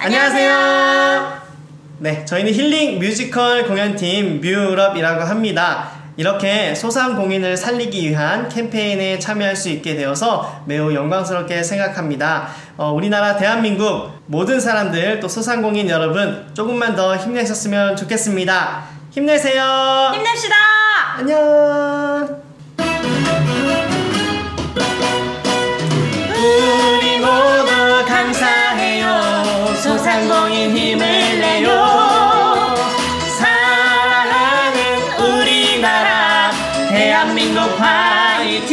안녕하세요. 네, 저희는 힐링 뮤지컬 공연팀 뮤럽이라고 합니다. 이렇게 소상공인을 살리기 위한 캠페인에 참여할 수 있게 되어서 매우 영광스럽게 생각합니다. 어, 우리나라 대한민국 모든 사람들 또 소상공인 여러분 조금만 더 힘내셨으면 좋겠습니다. 힘내세요. 힘냅시다. 힘을 내요. 사랑은 우리나라 대한민국 화이팅